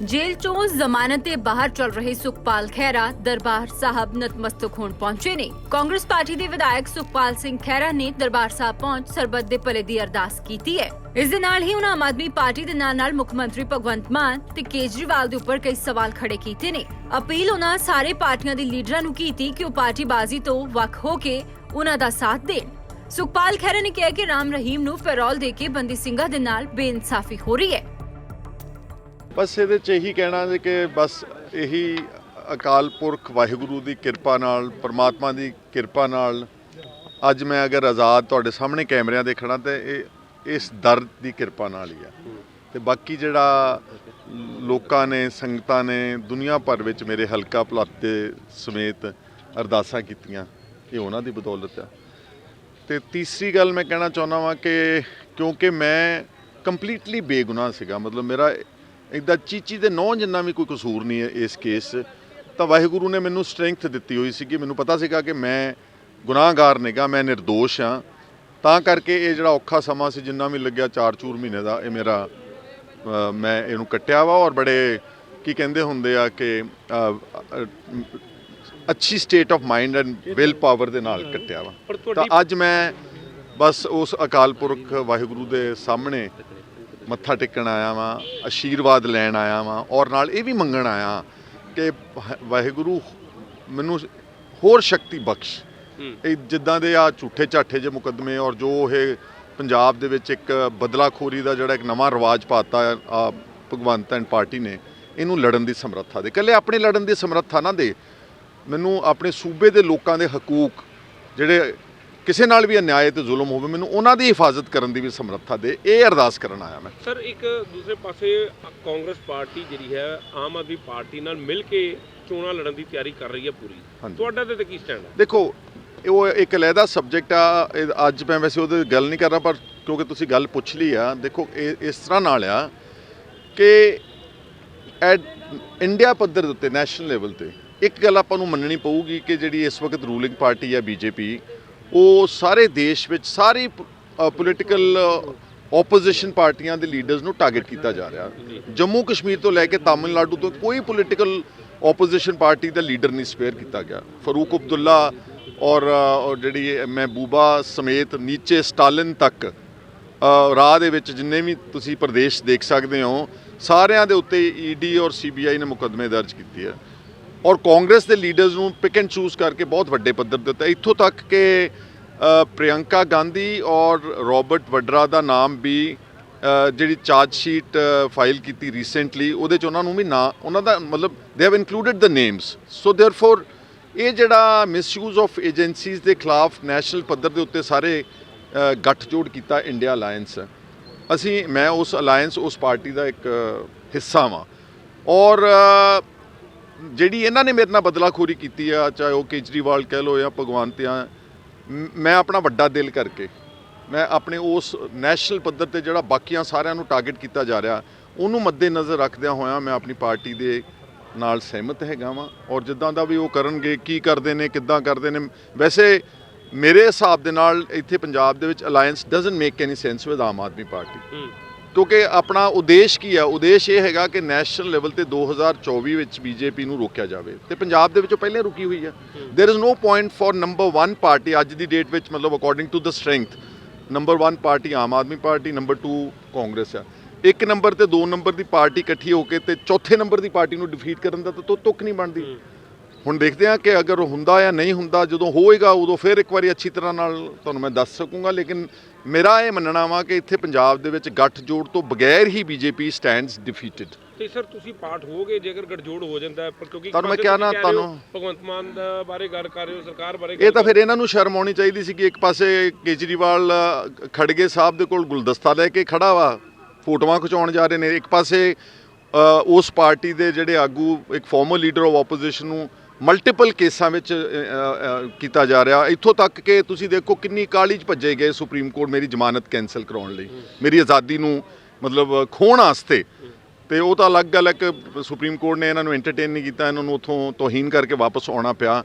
ਜੇਲ੍ਹ ਚੋਂ ਜ਼ਮਾਨਤ ਤੇ ਬਾਹਰ ਚੱਲ ਰਹੇ ਸੁਖਪਾਲ ਖਹਿਰਾ ਦਰਬਾਰ ਸਾਹਿਬ ਨਤਮਸਤਕ ਹੋਣ ਪਹੁੰਚੇ ਨੇ ਕਾਂਗਰਸ ਪਾਰਟੀ ਦੇ ਵਿਧਾਇਕ ਸੁਖਪਾਲ ਸਿੰਘ ਖਹਿਰਾ ਨੇ ਦਰਬਾਰ ਸਾਹਿਬ ਪਹੁੰਚ ਸਰਬੱਤ ਦੇ ਭਲੇ ਦੀ ਅਰਦਾਸ ਕੀਤੀ ਹੈ ਇਸ ਦੇ ਨਾਲ ਹੀ ਉਹਨਾਂ ਆਮ ਆਦਮੀ ਪਾਰਟੀ ਦੇ ਨਾਲ ਨਾਲ ਮੁੱਖ ਮੰਤਰੀ ਭਗਵੰਤ ਮਾਨ ਤੇ ਕੇਜਰੀਵਾਲ ਦੇ ਉੱਪਰ ਕਈ ਸਵਾਲ ਖੜੇ ਕੀਤੇ ਨੇ ਅਪੀਲ ਉਹਨਾਂ ਸਾਰੇ ਪਾਰਟੀਆਂ ਦੇ ਲੀਡਰਾਂ ਨੂੰ ਕੀਤੀ ਕਿ ਉਹ ਪਾਰਟੀਬਾਜ਼ੀ ਤੋਂ ਵੱਖ ਹੋ ਕੇ ਉਹਨਾਂ ਦਾ ਸਾਥ ਦੇਣ ਸੁਖਪਾਲ ਖਹਿਰਾ ਨੇ ਕਿਹਾ ਕਿ ਰਾਮ ਰਹੀਮ ਨੂੰ ਪੈਰੋਲ ਦੇ ਕੇ ਬੰਦੀ ਸਿੰਘਾਂ ਦੇ ਨਾਲ ਬੇਇਨਸਾਫੀ ਹੋ ਰਹੀ ਹੈ ਬਸ ਇਹਦੇ ਚ ਇਹੀ ਕਹਿਣਾ ਹੈ ਕਿ ਬਸ ਇਹੀ ਅਕਾਲ ਪੁਰਖ ਵਾਹਿਗੁਰੂ ਦੀ ਕਿਰਪਾ ਨਾਲ, ਪਰਮਾਤਮਾ ਦੀ ਕਿਰਪਾ ਨਾਲ ਅੱਜ ਮੈਂ ਅਗਰ ਆਜ਼ਾਦ ਤੁਹਾਡੇ ਸਾਹਮਣੇ ਕੈਮਰਿਆਂ ਦੇ ਖੜਾ ਤੇ ਇਹ, ਇਸ ਦਰ ਦੀ ਕਿਰਪਾ ਨਾਲ ਹੀ ਆ। ਤੇ ਬਾਕੀ ਜਿਹੜਾ ਲੋਕਾਂ ਨੇ, ਸੰਗਤਾਂ ਨੇ ਦੁਨੀਆ ਭਰ ਵਿੱਚ ਮੇਰੇ ਹਲਕਾ ਪਲੱਤ ਸਮੇਤ ਅਰਦਾਸਾਂ ਕੀਤੀਆਂ, ਇਹ ਉਹਨਾਂ ਦੀ ਬਦੌਲਤ ਆ। ਤੇ ਤੀਸਰੀ ਗੱਲ ਮੈਂ ਕਹਿਣਾ ਚਾਹੁੰਦਾ ਵਾਂ ਕਿ ਕਿਉਂਕਿ ਮੈਂ ਕੰਪਲੀਟਲੀ ਬੇਗੁਨਾਹ ਸੀਗਾ, ਮਤਲਬ ਮੇਰਾ ਇਦਾਂ ਚੀਚੀ ਦੇ ਨੌ ਜਿੰਨਾ ਵੀ ਕੋਈ ਕਸੂਰ ਨਹੀਂ ਹੈ ਇਸ ਕੇਸ ਤਾਂ ਵਾਹਿਗੁਰੂ ਨੇ ਮੈਨੂੰ ਸਟਰੈਂਥ ਦਿੱਤੀ ਹੋਈ ਸੀ ਕਿ ਮੈਨੂੰ ਪਤਾ ਸੀਗਾ ਕਿ ਮੈਂ ਗੁਨਾਹਗਾਰ ਨਹੀਂਗਾ ਮੈਂ ନିର୍ਦੋਸ਼ ਹਾਂ। ਤਾਂ ਕਰਕੇ ਇਹ ਜਿਹੜਾ ਔਖਾ ਸਮਾਂ ਸੀ ਜਿੰਨਾ ਵੀ ਲੱਗਿਆ ਚਾਰ ਚੂਰ ਮਹੀਨੇ ਦਾ ਇਹ ਮੇਰਾ ਮੈਂ ਇਹਨੂੰ ਕੱਟਿਆ ਵਾ ਔਰ ਬੜੇ ਕੀ ਕਹਿੰਦੇ ਹੁੰਦੇ ਆ ਕਿ ਅੱਛੀ state of mind and will power ਦੇ ਨਾਲ ਕੱਟਿਆ ਵਾ। ਤਾਂ ਅੱਜ ਮੈਂ ਬਸ ਉਸ ਅਕਾਲ ਪੁਰਖ ਵਾਹਿਗੁਰੂ ਦੇ ਸਾਹਮਣੇ ਮੱਥਾ ਟੇਕਣ ਆਇਆ ਵਾਂ ਆਸ਼ੀਰਵਾਦ ਲੈਣ ਆਇਆ ਵਾਂ ਔਰ ਨਾਲ ਇਹ ਵੀ ਮੰਗਣ ਆਇਆ ਕਿ ਵਾਹ- ਵਾਹਿਗੁਰੂ ਮੈਨੂੰ ਹੋਰ ਸ਼ਕਤੀ ਬਖਸ਼। ਇਹ ਜਿੱਦਾਂ ਦੇ ਆ ਝੂਠੇ ਝਾਠੇ ਜੇ ਮੁਕੱਦਮੇ ਔਰ ਜੋ ਇਹ ਪੰਜਾਬ ਦੇ ਵਿੱਚ ਇੱਕ ਬਦਲਾਖੋਰੀ ਦਾ ਜਿਹੜਾ ਇੱਕ ਨਵਾਂ ਰਿਵਾਜ ਪਾਤਾ ਆ ਭਗਵੰਤ ਐਂਡ ਪਾਰਟੀ ਨੇ ਇਹਨੂੰ ਲੜਨ ਦੀ ਸਮਰੱਥਾ ਦੇ। ਇਕੱਲੇ ਆਪਣੇ ਲੜਨ ਦੀ ਸਮਰੱਥਾ ਨਾ ਦੇ। ਮੈਨੂੰ ਆਪਣੇ ਸੂਬੇ ਦੇ ਲੋਕਾਂ ਦੇ ਹਕੂਕ ਜਿਹੜੇ ਕਿਸੇ ਨਾਲ ਵੀ ਅਨਿਆਏ ਤੇ ਜ਼ੁਲਮ ਹੋਵੇ ਮੈਨੂੰ ਉਹਨਾਂ ਦੀ ਹਿਫਾਜ਼ਤ ਕਰਨ ਦੀ ਵੀ ਸਮਰੱਥਾ ਦੇ। ਇਹ ਅਰਦਾਸ ਕਰਨ ਆਇਆ ਮੈਂ। ਸਰ ਇੱਕ ਦੂਸਰੇ ਪਾਸੇ ਕਾਂਗਰਸ ਪਾਰਟੀ ਜਿਹੜੀ ਹੈ ਆਮ ਆਦਮੀ ਪਾਰਟੀ ਨਾਲ ਮਿਲ ਕੇ ਚੋਣਾਂ ਲੜਨ ਦੀ ਤਿਆਰੀ ਕਰ ਰਹੀ ਹੈ ਪੂਰੀ। ਤੁਹਾਡਾ ਤੇ ਕੀ ਸਟੈਂਡ ਹੈ? ਦੇਖੋ ਇਹ ਉਹ ਇੱਕ ਅਲੱਗਾ ਸਬਜੈਕਟ ਆ ਅੱਜ ਮੈਂ ਵੈਸੇ ਉਹਦੇ ਗੱਲ ਨਹੀਂ ਕਰ ਰਿਹਾ ਪਰ ਕਿਉਂਕਿ ਤੁਸੀਂ ਗੱਲ ਪੁੱਛ ਲਈ ਆ ਦੇਖੋ ਇਸ ਤਰ੍ਹਾਂ ਨਾਲ ਆ ਕਿ ਐਟ ਇੰਡੀਆ ਪੱਧਰ ਦੇ ਉੱਤੇ ਨੈਸ਼ਨਲ ਲੈਵਲ ਤੇ ਇੱਕ ਗੱਲ ਆਪਾਂ ਨੂੰ ਮੰਨਣੀ ਪਊਗੀ ਕਿ ਜਿਹੜੀ ਇਸ ਵਕਤ ਰੂਲਿੰਗ ਪਾਰਟੀ ਆ ਬੀਜੇਪੀ ਉਹ ਸਾਰੇ ਦੇਸ਼ ਵਿੱਚ ਸਾਰੀ ਪੋਲੀਟੀਕਲ ਆਪੋਜੀਸ਼ਨ ਪਾਰਟੀਆਂ ਦੇ ਲੀਡਰਸ ਨੂੰ ਟਾਰਗੇਟ ਕੀਤਾ ਜਾ ਰਿਹਾ। ਜੰਮੂ ਕਸ਼ਮੀਰ ਤੋਂ ਲੈ ਕੇ ਤਾਮਿਲਨਾਡੂ ਤੋਂ ਕੋਈ ਪੋਲੀਟੀਕਲ ਆਪੋਜੀਸ਼ਨ ਪਾਰਟੀ ਦਾ ਲੀਡਰ ਨਹੀਂ ਸਪੇਅਰ ਕੀਤਾ ਗਿਆ। ਫਰੂਕ ਅਬਦੁੱਲਾ ਔਰ ਔਰ ਜਿਹੜੀ ਮਹਿਬੂਬਾ ਸਮੇਤ ਨੀਚੇ ਸਟਾਲਿਨ ਤੱਕ ਰਾਹ ਦੇ ਵਿੱਚ ਜਿੰਨੇ ਵੀ ਤੁਸੀਂ ਪ੍ਰਦੇਸ਼ ਦੇਖ ਸਕਦੇ ਹੋ, ਸਾਰਿਆਂ ਦੇ ਉੱਤੇ ਈਡੀ ਔਰ ਸੀਬੀਆਈ ਨੇ ਮੁਕੱਦਮੇ ਦਰਜ ਕੀਤੇ ਆ। ਔਰ ਕਾਂਗਰਸ ਦੇ ਲੀਡਰਸ ਨੂੰ ਪਿਕ ਐਂਡ ਚੂਜ਼ ਕਰਕੇ ਬਹੁਤ ਵੱਡੇ ਪੱਧਰ ਦਿੱਤਾ ਇੱਥੋਂ ਤੱਕ ਕਿ ਅ, ਪ੍ਰਿਯੰਕਾ ਗਾਂਧੀ ਔਰ ਰੋਬਰਟ ਵਡਰਾ ਦਾ ਨਾਮ ਵੀ ਜਿਹੜੀ ਚਾਰਜ ਸ਼ੀਟ ਫਾਈਲ ਕੀਤੀ ਰੀਸੈਂਟਲੀ ਉਹਦੇ ਚ ਉਹਨਾਂ ਨੂੰ ਵੀ ਨਾ ਉਹਨਾਂ ਦਾ ਮਤਲਬ they have included the names so therefore ਇਹ ਜਿਹੜਾ ਮਿਸਯੂਜ਼ ਆਫ ਏਜੰਸੀਜ਼ ਦੇ ਖਿਲਾਫ ਨੈਸ਼ਨਲ ਪੱਧਰ ਦੇ ਉੱਤੇ ਸਾਰੇ ਅ, ਗੱਠਜੋੜ ਕੀਤਾ ਇੰਡੀਆ ਅਲਾਈਅੰਸ ਅਸੀਂ ਮੈਂ ਉਸ ਅਲਾਈਅੰਸ ਉਸ ਪਾਰਟੀ ਦਾ ਇੱਕ ਹਿੱਸਾ ਵਾਂ। ਔਰ ਜਿਹੜੀ ਇਹਨਾਂ ਨੇ ਮੇਰੇ ਨਾਲ ਬਦਲਾਖੋਰੀ ਕੀਤੀ ਆ, ਚਾਹੇ ਉਹ ਕੇਜਰੀਵਾਲ ਕਹਿ ਲੋ ਜਾਂ ਭਗਵੰਤ ਆ ਮ- ਮੈਂ ਆਪਣਾ ਵੱਡਾ ਦਿਲ ਕਰਕੇ, ਮੈਂ ਆਪਣੇ ਉਸ ਨੈਸ਼ਨਲ ਪੱਧਰ ਤੇ ਜਿਹੜਾ ਬਾਕੀਆਂ ਸਾਰਿਆਂ ਨੂੰ ਟਾਰਗੇਟ ਕੀਤਾ ਜਾ ਰਿਹਾ, ਉਹਨੂੰ ਮੱਦੇ ਨਜ਼ਰ ਰੱਖਦਿਆਂ ਹੋਇਆਂ ਮੈਂ ਆਪਣੀ ਪਾਰਟੀ ਦੇ ਨਾਲ ਸਹਿਮਤ ਹੈਗਾ ਵਾਂ। ਔਰ ਜਿੱਦਾਂ ਦਾ ਵੀ ਉਹ ਕਰਨਗੇ, ਕੀ ਕਰਦੇ ਨੇ, ਕਿੱਦਾਂ ਕਰਦੇ ਨੇ, ਵੈਸੇ ਮੇਰੇ ਹਿਸਾਬ ਦੇ ਨਾਲ ਇੱਥੇ ਪੰਜਾਬ ਦੇ ਵਿੱਚ alliance doesn't make any sense with Aam Aadmi party. ਕਿਉਂਕਿ ਆਪਣਾ ਉਦੇਸ਼ ਕੀ ਹੈ ਉਦੇਸ਼ ਇਹ ਹੈਗਾ ਕਿ ਨੈਸ਼ਨਲ ਲੈਵਲ ਤੇ 2024 ਵਿੱਚ ਬੀਜੇਪੀ ਨੂੰ ਰੋਕਿਆ ਜਾਵੇ। ਤੇ ਪੰਜਾਬ ਦੇ ਵਿੱਚੋਂ ਪਹਿਲਾਂ ਰੁਕੀ ਹੋਈ ਹੈ there is no point for number 1 party ਅੱਜ ਦੀ ਡੇਟ ਵਿੱਚ, ਮਤਲਬ according to the strength number 1 party Aam Aadmi party number 2 Congress ਆ। ਇੱਕ ਨੰਬਰ ਤੇ ਦੋ ਨੰਬਰ ਦੀ ਪਾਰਟੀ ਇਕੱਠੀ ਹੋ ਕੇ ਤੇ ਚੌਥੇ ਨੰਬਰ ਦੀ ਪਾਰਟੀ ਨੂੰ ਡਿਫੀਟ ਕਰਨ ਦਾ ਤਾਂ, ਤੁੱਕ ਨਹੀਂ ਬਣਦੀ। ਹੁਣ ਦੇਖਦੇ ਹਾਂ ਕਿ ਅਗਰ ਹੁੰਦਾ ਜਾਂ ਨਹੀਂ ਹੁੰਦਾ ਜਦੋਂ ਹੋਏਗਾ ਉਦੋਂ ਫਿਰ ਇੱਕ ਵਾਰੀ ਅੱਛੀ ਤਰ੍ਹਾਂ ਨਾਲ ਤੁਹਾਨੂੰ ਮੈਂ ਦੱਸ ਸਕੂੰਗਾ। ਲੇਕਿਨ ਮੇਰਾ ਇਹ ਮੰਨਣਾ ਵਾ ਕਿ ਇੱਥੇ ਪੰਜਾਬ ਦੇ ਵਿੱਚ ਗੱਠ ਜੋੜ ਤੋਂ ਬਗੈਰ ਹੀ ਬੀਜੇਪੀ ਸਟੈਂਡਸ ਡਿਫੀਟਡ ਤੇ ਸਰ ਤੁਸੀਂ ਪਾਰਟ ਹੋਗੇ ਜੇਕਰ ਗਠਜੋੜ ਹੋ ਜਾਂਦਾ ਹੈ ਪਰ ਕਿਉਂਕਿ ਤੁਹਾਨੂੰ ਮੈਂ ਕਿਹਾ ਨਾ, ਤੁਹਾਨੂੰ- ਭਗਵੰਤ ਮਾਨ ਬਾਰੇ ਗੱਲ ਕਰ ਰਹੇ ਹੋ ਸਰਕਾਰ ਬਾਰੇ ਇਹ ਤਾਂ ਫਿਰ ਇਹਨਾਂ ਨੂੰ ਸ਼ਰਮ ਆਉਣੀ ਚਾਹੀਦੀ ਸੀ ਕਿ ਇੱਕ ਪਾਸੇ ਕੇਜਰੀਵਾਲ ਖੜਗੇ ਸਾਹਿਬ ਦੇ ਕੋਲ ਗੁਲਦਸਤਾ ਲੈ ਕੇ ਖੜਾ ਵਾ ਫੋਟੋਆਂ ਖਿਚਾਉਣ ਜਾ ਰਹੇ ਨੇ। ਇੱਕ ਪਾਸੇ ਉਸ ਪਾਰਟੀ ਦੇ ਜਿਹੜੇ ਆਗੂ ਇੱਕ ਫਾਰਮਰ ਲੀਡਰ ਆਫ ਆਪੋਜੀਸ਼ਨ ਨੂੰ ਮਲਟੀਪਲ ਕੇਸਾਂ ਵਿੱਚ ਕੀਤਾ ਜਾ ਰਿਹਾ। ਇੱਥੋਂ ਤੱਕ ਕਿ ਤੁਸੀਂ ਦੇਖੋ ਕਿੰਨੀ ਕਾਲੀ ਚ ਭੱਜੇ ਗਏ ਸੁਪਰੀਮ ਕੋਰਟ ਮੇਰੀ ਜ਼ਮਾਨਤ ਕੈਨਸਲ ਕਰਾਉਣ ਲਈ। ਮੇਰੀ ਆਜ਼ਾਦੀ ਨੂੰ ਮਤਲਬ ਖੋਣ ਵਾਸਤੇ। ਤੇ ਉਹ ਤਾਂ ਅਲੱਗ ਗੱਲ ਹੈ ਕਿ ਸੁਪਰੀਮ ਕੋਰਟ ਨੇ ਇਹਨਾਂ ਨੂੰ ਐਂਟਰਟੇਨ ਨਹੀਂ ਕੀਤਾ, ਇਹਨਾਂ ਨੂੰ ਉੱਥੋਂ ਤੋਹੀਨ ਕਰਕੇ ਵਾਪਸ ਆਉਣਾ ਪਿਆ।